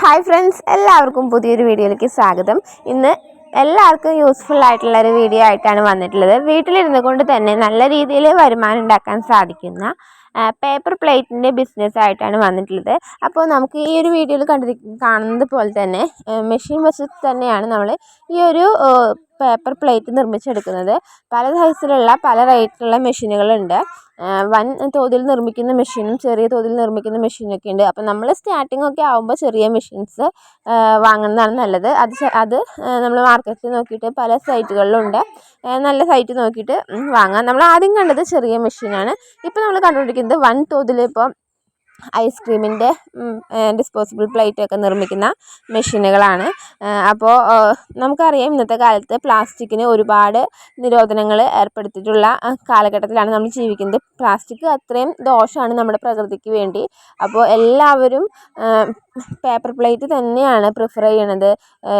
Hi friends എല്ലാവർക്കും പുതിയൊരു വീഡിയോയിലേക്ക് സ്വാഗതം. ഇന്ന് എല്ലാവർക്കും യൂസ്ഫുൾ ആയിട്ടുള്ള ഒരു വീഡിയോ ആയിട്ടാണ് വന്നിട്ടുള്ളത്. വീട്ടിലിരുന്നു കൊണ്ട് തന്നെ നല്ല രീതിയിൽ വരുമാനം ഉണ്ടാക്കാൻ സാധിക്കുന്ന പേപ്പർ പ്ലേറ്റിന്റെ ബിസിനസ് ആയിട്ടാണ് വന്നിട്ടുള്ളത്. അപ്പോൾ നമുക്ക് ഈ ഒരു വീഡിയോയിൽ കണ്ടിരി കാണുന്നത് പോലെ തന്നെ മെഷീൻ വശത്ത് തന്നെയാണ് നമ്മൾ ഈ ഒരു പേപ്പർ പ്ലേറ്റ് നിർമ്മിച്ചെടുക്കുന്നത്. പല സൈസിലുള്ള പല റേറ്റിലുള്ള മെഷീനുകളുണ്ട് വൻ തോതിൽ നിർമ്മിക്കുന്ന മെഷീനും ചെറിയ തോതിൽ നിർമ്മിക്കുന്ന മെഷീനൊക്കെ ഉണ്ട്. അപ്പോൾ നമ്മൾ സ്റ്റാർട്ടിംഗ് ഒക്കെ ആകുമ്പോൾ ചെറിയ മെഷീൻസ് വാങ്ങുന്നതാണ് നല്ലത്. അത് അത് നമ്മൾ മാർക്കറ്റിൽ നോക്കിയിട്ട് പല സൈറ്റുകളിലുണ്ട് നല്ല സൈറ്റ് നോക്കിയിട്ട് വാങ്ങാം. നമ്മൾ ആദ്യം കണ്ടത് ചെറിയ മെഷീനാണ് ഇപ്പോൾ നമ്മൾ കണ്ടുകൊണ്ടിരിക്കുന്നത് വൻ തോതിൽ ഇപ്പോൾ ഐസ്ക്രീമിന്റെ ഡിസ്പോസിബിൾ പ്ലേറ്റ് ഒക്കെ നിർമ്മിക്കുന്ന മെഷീനുകളാണ്. അപ്പോൾ നമുക്കറിയാം ഇന്നത്തെ കാലത്ത് പ്ലാസ്റ്റിക്കിന് ഒരുപാട് നിരോധനങ്ങൾ ഏർപ്പെടുത്തിയിട്ടുള്ള കാലഘട്ടത്തിലാണ് നമ്മൾ ജീവിക്കുന്നത്. പ്ലാസ്റ്റിക് അത്രയും ദോഷമാണ് നമ്മുടെ പ്രകൃതിക്ക് വേണ്ടി. അപ്പോൾ എല്ലാവരും പേപ്പർ പ്ലേറ്റ് തന്നെയാണ് പ്രിഫർ ചെയ്യണത്.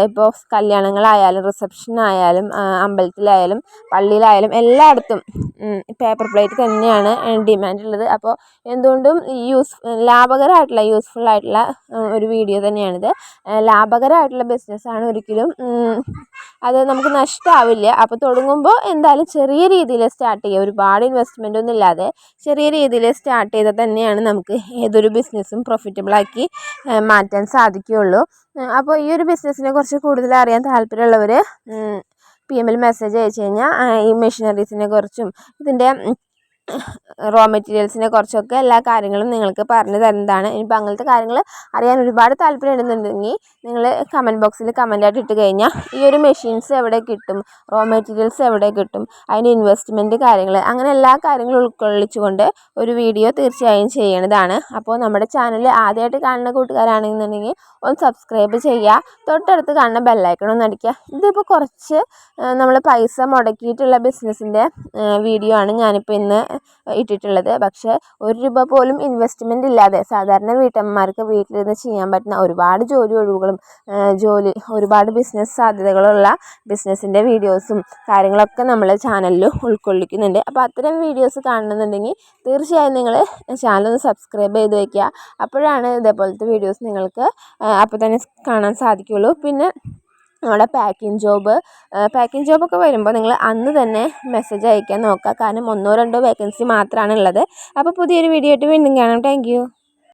ഇപ്പോൾ കല്യാണങ്ങളായാലും റിസപ്ഷനായാലും അമ്പലത്തിലായാലും പള്ളിയിലായാലും എല്ലായിടത്തും പേപ്പർ പ്ലേറ്റ് തന്നെയാണ് ഡിമാൻഡ് ഉള്ളത് അപ്പോൾ എന്തുകൊണ്ടും യൂസ് ലാഭകരമായിട്ടുള്ള യൂസ്ഫുൾ ആയിട്ടുള്ള ഒരു വീഡിയോ തന്നെയാണിത്. ലാഭകരമായിട്ടുള്ള ബിസിനസ്സാണ് ഒരിക്കലും അത് നമുക്ക് നഷ്ടമാവില്ല അപ്പോൾ തുടങ്ങുമ്പോൾ എന്തായാലും ചെറിയ രീതിയിൽ സ്റ്റാർട്ട് ചെയ്യുക ഒരുപാട് ഇൻവെസ്റ്റ്മെന്റ് ഒന്നും ഇല്ലാതെ ചെറിയ രീതിയിൽ സ്റ്റാർട്ട് ചെയ്താൽ തന്നെയാണ് നമുക്ക് ഏതൊരു ബിസിനസ്സും പ്രൊഫിറ്റബിളാക്കി മാറ്റാൻ സാധിക്കുകയുള്ളൂ. അപ്പോൾ ഈ ഒരു ബിസിനസ്സിനെ കുറിച്ച് കൂടുതൽ അറിയാൻ താല്പര്യമുള്ളവർ പി എമ്മിൽ മെസ്സേജ് അയച്ചു കഴിഞ്ഞാൽ ഈ മെഷീനറീസിനെ കുറിച്ചും ഇതിന്റെ റോ മെറ്റീരിയൽസിനെ കുറിച്ചൊക്കെ എല്ലാ കാര്യങ്ങളും നിങ്ങൾക്ക് പറഞ്ഞു തരുന്നതാണ്. ഇനിയിപ്പോൾ അങ്ങനത്തെ കാര്യങ്ങൾ അറിയാൻ ഒരുപാട് താല്പര്യം ഉണ്ടെന്നുണ്ടെങ്കിൽ നിങ്ങൾ കമന്റ് ബോക്സിൽ കമന്റായിട്ട് ഇട്ട് കഴിഞ്ഞാൽ ഈ ഒരു മെഷീൻസ് എവിടെ കിട്ടും റോ മെറ്റീരിയൽസ് എവിടെ കിട്ടും അതിന്റെ ഇൻവെസ്റ്റ്മെന്റ് കാര്യങ്ങൾ അങ്ങനെ എല്ലാ കാര്യങ്ങളും ഉൾക്കൊള്ളിച്ചുകൊണ്ട് ഒരു വീഡിയോ തീർച്ചയായും ചെയ്യേണ്ടതാണ് അപ്പോൾ നമ്മുടെ ചാനൽ ആദ്യമായിട്ട് കാണുന്ന കൂട്ടുകാരാണെന്നുണ്ടെങ്കിൽ ഒന്ന് സബ്സ്ക്രൈബ് ചെയ്യുക. തൊട്ടടുത്ത് കാണുന്ന ബെല്ലൈക്കൺ ഒന്ന് അടിക്കുക. ഇതിപ്പോൾ കുറച്ച് നമ്മൾ പൈസ മുടക്കിയിട്ടുള്ള ബിസിനസ്സിന്റെ വീഡിയോ ആണ് ഞാനിപ്പോൾ ഇന്ന് ഇട്ടിട്ടുള്ളത്. പക്ഷേ ഒരു രൂപ പോലും ഇൻവെസ്റ്റ്മെന്റ് ഇല്ലാതെ സാധാരണ വീട്ടമ്മമാർക്ക് വീട്ടിലിരുന്ന് ചെയ്യാൻ പറ്റുന്ന ഒരുപാട് ജോലി ഒഴിവുകളും ജോലി ഒരുപാട് ബിസിനസ് സാധ്യതകളുള്ള ബിസിനസ്സിന്റെ വീഡിയോസും കാര്യങ്ങളൊക്കെ നമ്മൾ ചാനലിൽ ഉൾക്കൊള്ളിക്കുന്നുണ്ട്. അപ്പോൾ അത്തരം വീഡിയോസ് കാണണമെന്നുണ്ടെങ്കിൽ തീർച്ചയായും നിങ്ങൾ ചാനൽ ഒന്ന് സബ്സ്ക്രൈബ് ചെയ്ത് വയ്ക്കുക അപ്പോഴാണ് ഇതേപോലത്തെ വീഡിയോസ് നിങ്ങൾക്ക് അപ്പോൾ തന്നെ കാണാൻ സാധിക്കുകയുള്ളൂ. പിന്നെ നമ്മുടെ പാക്കിംഗ് ജോബ് പാക്കിംഗ് ജോബൊക്കെ വരുമ്പോൾ നിങ്ങൾ അന്ന് തന്നെ മെസ്സേജ് അയക്കാൻ നോക്കുക. കാരണം ഒന്നോ രണ്ടോ വേക്കൻസി മാത്രമാണ് ഉള്ളത്. അപ്പോൾ പുതിയൊരു വീഡിയോ ആയിട്ട് വീണ്ടും കാണാം. താങ്ക്